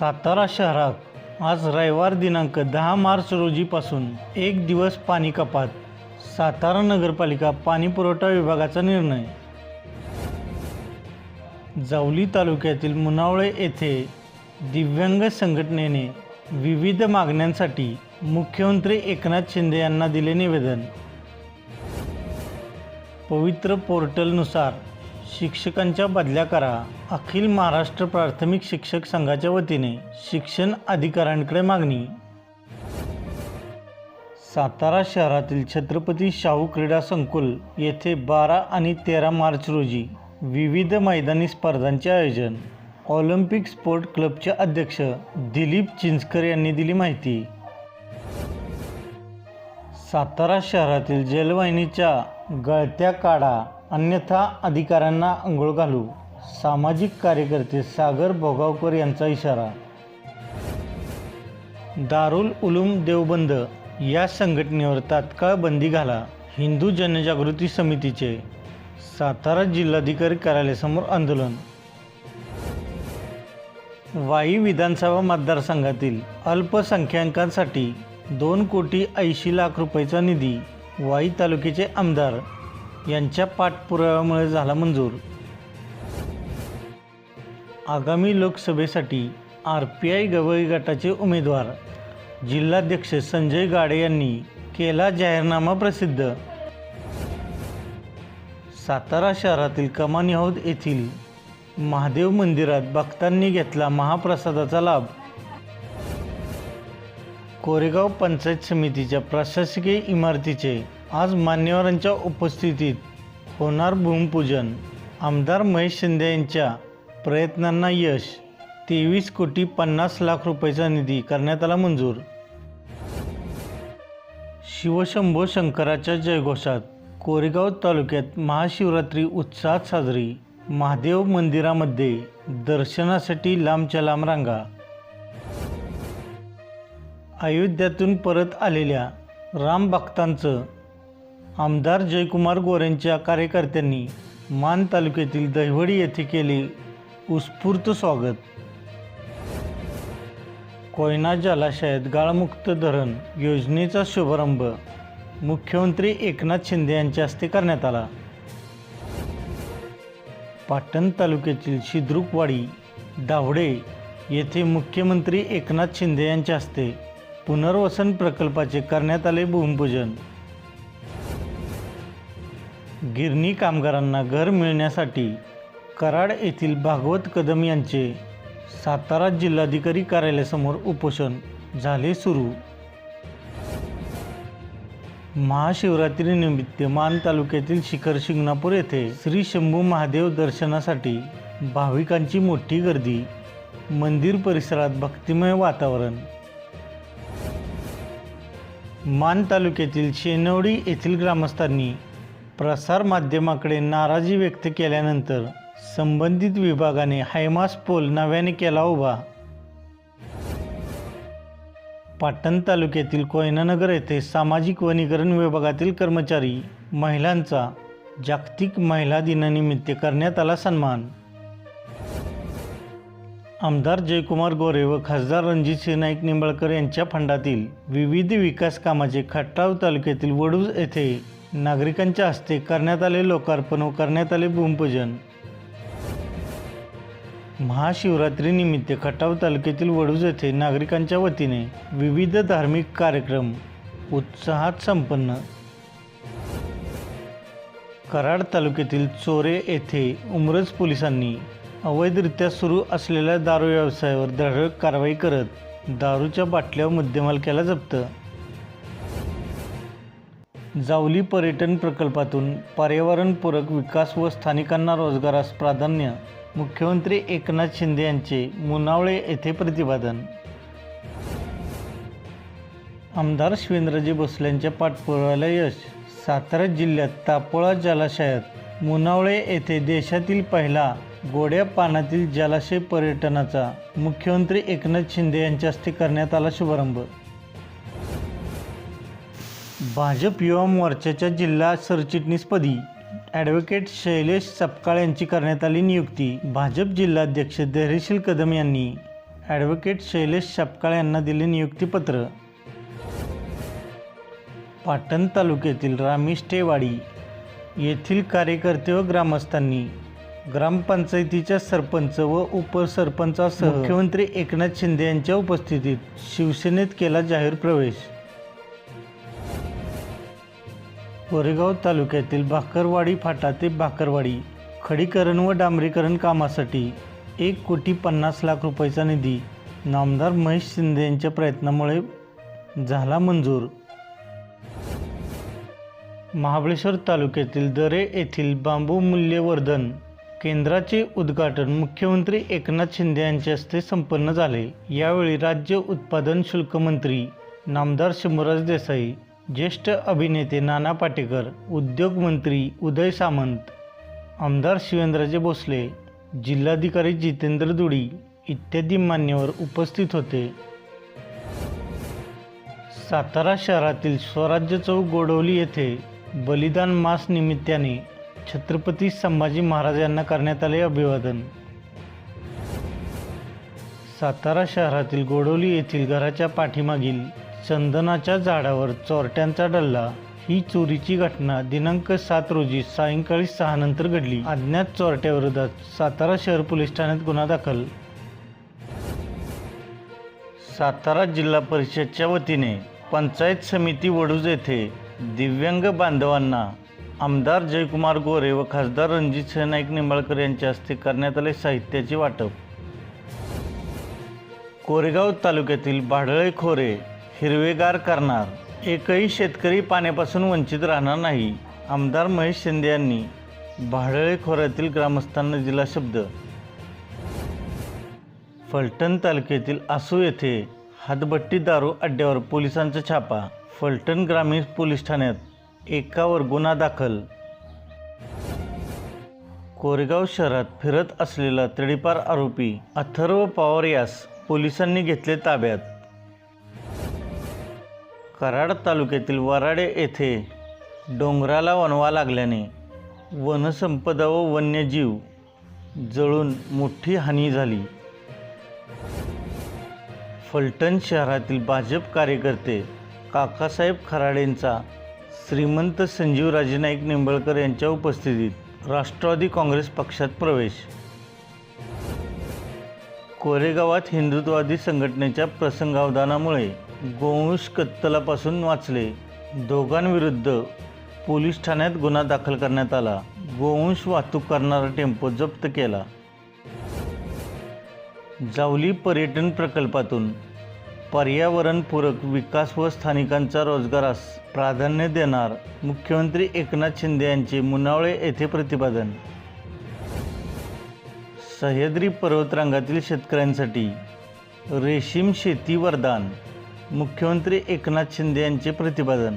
सातारा शहरात आज रविवार दिनांक दहा मार्च रोजीपासून एक दिवस पाणी कपात. सातारा नगरपालिका पाणी पुरवठा विभागाचा निर्णय. जावली तालुक्यातील मुनावळे येथे दिव्यांग संघटनेने विविध मागण्यांसाठी मुख्यमंत्री एकनाथ शिंदे यांना दिले निवेदन. पवित्र पोर्टलनुसार शिक्षकांच्या बदल्या करा. अखिल महाराष्ट्र प्राथमिक शिक्षक संघाच्या वतीने शिक्षण अधिकाऱ्यांकडे मागणी. सातारा शहरातील छत्रपती शाहू क्रीडा संकुल येथे बारा आणि तेरा मार्च रोजी विविध मैदानी स्पर्धांचे आयोजन. ऑलिम्पिक स्पोर्ट क्लबचे अध्यक्ष दिलीप चिंचकर यांनी दिली माहिती. सातारा शहरातील जलवाहिनीच्या गळत्या काढा. अन्यथा अधिकाऱ्यांना आंघोळ घालू. सामाजिक कार्यकर्ते सागर भोगावकर यांचा इशारा. दारुल उलूम देवबंद या संघटनेवर तात्काळ बंदी घाला. हिंदू जनजागृती समितीचे सातारा जिल्हाधिकारी कार्यालयासमोर आंदोलन. वाई विधानसभा मतदारसंघातील अल्पसंख्याकांसाठी दोन कोटी ऐंशी लाख रुपयाचा निधी वाई तालुक्याचे आमदार यांच्या पाठपुराव्यामुळे झाला मंजूर. आगामी लोकसभेसाठी आर पी आय गवई गटाचे उमेदवार जिल्हाध्यक्ष संजय गाडे यांनी केला जाहीरनामा प्रसिद्ध. सातारा शहरातील कमानी हौद येथील महादेव मंदिरात भक्तांनी घेतला महाप्रसादाचा लाभ. कोरेगाव पंचायत समितीच्या प्रशासकीय इमारतीचे आज मान्यवरांच्या उपस्थितीत होणार भूमिपूजन. आमदार महेश शिंदे यांच्या प्रयत्नांना यश. तेवीस कोटी पन्नास लाख रुपयाचा निधी करण्यात आला मंजूर. शिवशंभो शंकराच्या जयघोषात कोरेगाव तालुक्यात महाशिवरात्री उत्साहात साजरी. महादेव मंदिरामध्ये दर्शनासाठी लांबच्या लांब रांगा. अयोध्यातून परत आलेल्या रामभक्तांचं आमदार जयकुमार गोरेंच्या कार्यकर्त्यांनी मान तालुक्यातील दहिवडी येथे केले उत्स्फूर्त स्वागत. कोयना जलाशयात गाळमुक्त धरण योजनेचा शुभारंभ मुख्यमंत्री एकनाथ शिंदे यांच्या हस्ते करण्यात आला. पाटण तालुक्यातील शिद्रुकवाडी दावडे येथे मुख्यमंत्री एकनाथ शिंदे यांच्या हस्ते पुनर्वसन प्रकल्पाचे करण्यात आले भूमिपूजन. गिरणी कामगारांना घर मिळण्यासाठी कराड येथील भागवत कदम यांचे सातारा जिल्हाधिकारी कार्यालयासमोर उपोषण झाले सुरू. महाशिवरात्रीनिमित्त मान तालुक्यातील शिखर शिंगणापूर येथे श्री शंभू महादेव दर्शनासाठी भाविकांची मोठी गर्दी मंदिर परिसरात भक्तिमय वातावरण. मान तालुक्यातील शेनवडी येथील ग्रामस्थांनी प्रसारमाध्यमाकडे नाराजी व्यक्त केल्यानंतर संबंधित विभागाने हायमास पोल नव्याने केला उभा. पाटण तालुक्यातील कोयनानगर येथे सामाजिक वनीकरण विभागातील कर्मचारी महिलांचा जागतिक महिला दिनानिमित्त करण्यात आला सन्मान. आमदार जयकुमार गोरे व खासदार रणजितसिंह नाईक निंबाळकर यांच्या फंडातील विविध विकास कामाचे खटाव तालुक्यातील वडूज येथे नागरिकांच्या हस्ते करण्यात आले लोकार्पण व करण्यात आले भूमिपूजन. महाशिवरात्रीनिमित्त खटाव तालुक्यातील वडूज येथे नागरिकांच्या वतीने विविध धार्मिक कार्यक्रम उत्साहात संपन्न. कराड तालुक्यातील चोरे येथे उमरज पोलिसांनी अवैधरित्या सुरू असलेल्या दारू व्यवसायावर धडक कारवाई करत दारूच्या बाटल्यावर मुद्देमालक्याला जप्त. जावली पर्यटन प्रकल्पातून पर्यावरणपूरक विकास व स्थानिकांना रोजगारास प्राधान्य मुख्यमंत्री एकनाथ शिंदे यांचे मुनावळे येथे प्रतिपादन. आमदार शिवेंद्रजी भोसलेंच्या पाठपुराव्याला यश. सातारा जिल्ह्यात तापोळा जलाशयात मुनावळे येथे देशातील पहिला गोड्या पाण्यातील जलाशय पर्यटनाचा मुख्यमंत्री एकनाथ शिंदे यांच्या हस्ते करण्यात आला शुभारंभ. भाजप युवा मोर्चाच्या जिल्हा सरचिटणीसपदी ॲडव्होकेट शैलेश सपकाळ यांची करण्यात आली नियुक्ती. भाजप जिल्हाध्यक्ष धैर्यशील कदम यांनी ॲडव्होकेट शैलेश सपकाळ यांना दिले नियुक्तीपत्र. पाटण तालुक्यातील रामिष्टेवाडी येथील कार्यकर्ते व ग्रामस्थांनी ग्रामपंचायतीच्या सरपंच व उपसरपंचासह मुख्यमंत्री एकनाथ शिंदे यांच्या उपस्थितीत शिवसेनेत केला जाहीर प्रवेश. कोरेगाव तालुक्यातील भाकरवाडी फाटा ते भाकरवाडी खडीकरण व डांबरीकरण कामासाठी एक कोटी पन्नास लाख रुपयाचा निधी नामदार महेश शिंदे यांच्या प्रयत्नामुळे झाला मंजूर. महाबळेश्वर तालुक्यातील दरे येथील बांबू मूल्यवर्धन केंद्राचे उद्घाटन मुख्यमंत्री एकनाथ शिंदे यांच्या हस्ते संपन्न झाले. यावेळी राज्य उत्पादन शुल्क मंत्री नामदार शंभूराज देसाई ज्येष्ठ अभिनेते नाना पाटेकर उद्योगमंत्री उदय सामंत आमदार शिवेंद्रजे भोसले जिल्हाधिकारी जितेंद्र दुडी इत्यादी मान्यवर उपस्थित होते. सातारा शहरातील स्वराज्य चौक गोडवली येथे बलिदान मास निमित्ताने छत्रपती संभाजी महाराज यांना करण्यात आले अभिवादन. सातारा शहरातील गोडवली येथील घराच्या पाठीमागील चंदनाच्या झाडावर चोरट्यांचा डल्ला. ही चोरीची घटना दिनांक सात रोजी सायंकाळी सहानंतर घडली. अज्ञात चोरट्याविरोधात सातारा शहर पोलीस ठाण्यात गुन्हा दाखल. सातारा जिल्हा परिषदच्या वतीने पंचायत समिती वडूज येथे दिव्यांग बांधवांना आमदार जयकुमार गोरे व खासदार रणजित नाईक निंबाळकर यांच्या हस्ते करण्यात आले साहित्याचे वाटप. कोरेगाव तालुक्यातील भाडळे खोरे हिरवेगार करणार. एकही शेतकरी पाण्यापासून वंचित राहणार नाही आमदार महेश शिंदे यांनी भाडळे खोऱ्यातील ग्रामस्थांना दिला शब्द. फलटण तालुक्यातील आसू येथे हातभट्टी दारू अड्ड्यावर पोलिसांचा छापा. फलटण ग्रामीण पोलीस ठाण्यात एकावर गुन्हा दाखल. कोरेगाव शहरात फिरत असलेला तडीपार आरोपी अथर्व पवार यास पोलिसांनी घेतले ताब्यात. कराड तालुक्यातील वराडे येथे डोंगराला वनवा लागल्याने वनसंपदा व वन्यजीव जळून मोठी हानी झाली. फलटण शहरातील भाजप कार्यकर्ते काकासाहेब खराडेंचा श्रीमंत संजीव राजनाईक निंबळकर यांच्या उपस्थितीत राष्ट्रवादी काँग्रेस पक्षात प्रवेश. कोरेगावात हिंदुत्ववादी संघटनेच्या प्रसंगावधानामुळे गोवंश कत्तलापासून वाचले. दोघांविरुद्ध पोलीस ठाण्यात गुन्हा दाखल करण्यात आला. गोवंश वाहतूक करणारा टेम्पो जप्त केला. जावली पर्यटन प्रकल्पातून पर्यावरणपूरक विकास व स्थानिकांचा रोजगारास प्राधान्य देणार मुख्यमंत्री एकनाथ शिंदे यांचे मुनावळे येथे प्रतिपादन. सह्याद्री पर्वतरांगातील शेतकऱ्यांसाठी रेशीम शेती वरदान. मुख्यमंत्री एकनाथ शिंदे यांचे प्रतिपादन.